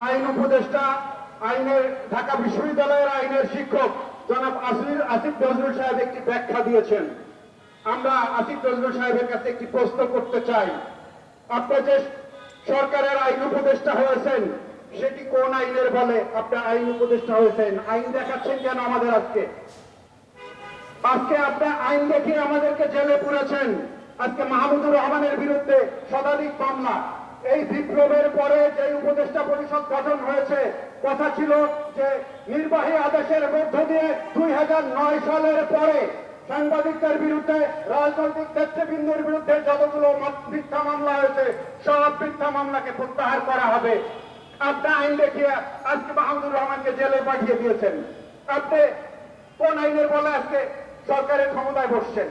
আইন উপদেষ্টা, আইনের ঢাকা বিশ্ববিদ্যালয়ের আইনের শিক্ষক জনাব আসির, আসিফ নজরুল সাহেব একটি ব্যাখ্যা দিয়েছেন। আমরা আসিফ নজরুল সাহেবের কাছে একটি প্রশ্ন করতে চাই। আপনি যে সরকারের আইন উপদেষ্টা হয়েছেন সেটি কোন আইনের বলে? আপনার আইন উপদেষ্টা হয়েছেন। আইন দেখাচ্ছেন কেন আমাদের আজকে? আজকে আপনি আইন দেখে আমাদেরকে জেলে পুরেছেন। আজকে মাহমুদুর রহমানের বিরুদ্ধে শতাধিক মামলা। এই বিপ্লবের পরে যে উপদেষ্টা পরিষদ গঠন হয়েছে, কথা ছিল যে নির্বাহী আদেশের মধ্য দিয়ে দুই সালের পরে সাংবাদিকদের বিরুদ্ধে, রাজনৈতিক নেতৃবৃন্দের বিরুদ্ধে যতগুলো মিথ্যা মামলা হয়েছে, সব মিথ্যা মামলাকে প্রত্যাহার করা হবে। আপনি আইন দেখিয়ে আজকে মাহমুদুর রহমানকে জেলে পাঠিয়ে দিয়েছেন। আপনি কোন আইনের বলে আজকে সরকারের ক্ষমতায় বসছেন?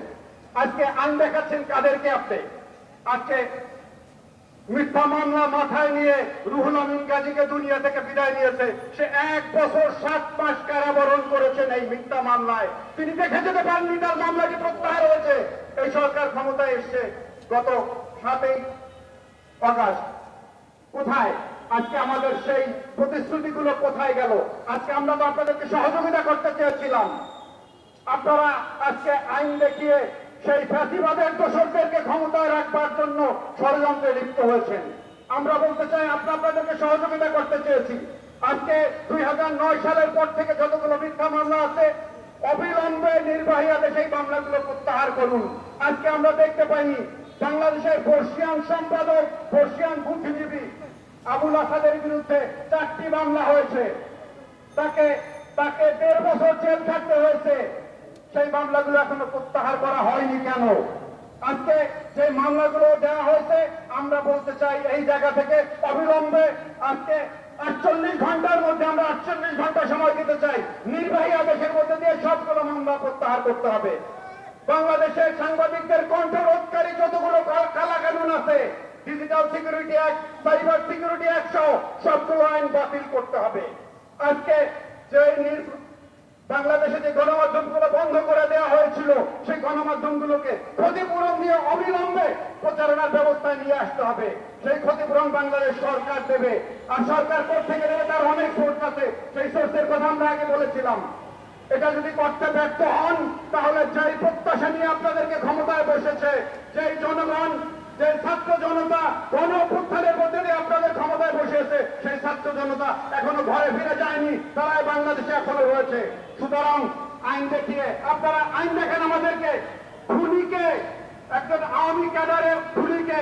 আজকে আইন দেখাচ্ছেন কাদেরকে আপনি? আজকে মিথ্যা মামলা মাথায় নিয়ে রুহুল আমিন গাজীকে দুনিয়া থেকে বিদায় নিয়েছে। সে এক বছর সাত মাস কারাবরণ করেছেন এই মিথ্যা মামলায়। তিনি দেখে যেতে পারেননি তার মামলাটি প্রত্যাহার হয়েছে। এই সরকার ক্ষমতায় এসছে গত সাতই অগাস্ট। কোথায়? আজকে আমাদের সেই প্রতিশ্রুতিগুলো কোথায় গেল? আজকে আমরা তো আপনাদেরকে সহযোগিতা করতে চেয়েছিলাম। আপনারা আজকে আইন দেখিয়ে সেই ফ্যাসিবাদের দোষরদেরকে ক্ষমতায় রাখবার জন্য ষড়যন্ত্রে লিপ্ত হয়েছেন। আমরা বলতে চাই, আমরা আপনাদেরকে সহযোগিতা করতে চেয়েছি। আজকে দুই সালের পর থেকে যতগুলো মিথ্যা মামলা আছে, অবিলম্বে নির্বাহী আদেশে এই মামলাগুলো প্রত্যাহার করুন। আজকে আমরা দেখতে পাইনি বাংলাদেশের বর্ষিয়ান সম্পাদক বর্ষিয়ান বুদ্ধিজীবী আবুল আসাদের বিরুদ্ধে চারটি মামলা হয়েছে। তাকে তাকে দেড় বছর জেল থাকতে হয়েছে। সেই মামলাগুলো এখনও প্রত্যাহার করা হয়নি কেন? আজকে যে মামলাগুলো দেওয়া হয়েছে, আমরা বলতে চাই এই জায়গা থেকে অবিলম্বে আজকে আটচল্লিশ ঘণ্টার মধ্যে আমরা আটচল্লিশ ঘণ্টা সময় দিতে চাই। নির্বাহী আদেশের মধ্যে দিয়ে সবগুলো মামলা প্রত্যাহার করতে হবে। বাংলাদেশের সাংবাদিকদের কণ্ঠরোধকারী যতগুলো কালা কানুন আছে digital security act cyber security act সহ সবগুলো আইন বাতিল করতে হবে। আজকে যে বাংলাদেশে যে গণমাধ্যমগুলো বন্ধ করে দেওয়া হয়েছিল, সেই গণমাধ্যমগুলোকে ক্ষতিপূরণ দিয়ে অবিলম্বে প্রচারণার নিয়ে আসতে হবে। সেই ক্ষতিপূরণ বাংলাদেশ সরকার দেবে। আর সরকার থেকে দেবে তার অনেক সোর্স আছে। সেই সোর্সের কথা আমরা আগে বলেছিলাম। এটা যদি করতে ব্যর্থ হন, তাহলে যেই প্রত্যাশা নিয়ে আপনাদেরকে ক্ষমতায় বসেছে, যেই জনগণ যে ছাত্র জনতা গণ অভ্যুত্থানের মধ্যে দিয়ে আপনাদের ক্ষমতায় বসেছে সেই ছাত্র জনতা এখনও ঘরে ফিরে যায়নি। তারাই বাংলাদেশে এখনও রয়েছে। সুতরাং আইন দেখিয়ে আপনারা আইন দেখেন আমাদেরকে। খুনিকে, একজন আওয়ামী ক্যাডারের খুনিকে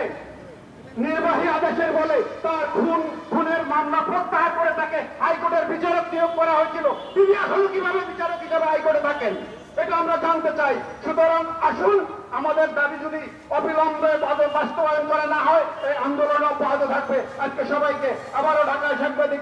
নির্বাহী আদেশের বলে তার খুন, খুনের মামলা প্রত্যাহার করে তাকে হাইকোর্টের বিচারক নিয়োগ করা হয়েছিল। তিনি এখন কীভাবে বিচারক হিসেবে হাইকোর্টে থাকেন, এটা আমরা জানতে চাই। সুতরাং আসুন, আমাদের দাবি যদি অবিলম্বে বাস্তবায়ন করা না হয়, এই আন্দোলন অব্যাহত থাকবে। আজকে সবাইকে আবারও ঢাকায় সাংবাদিক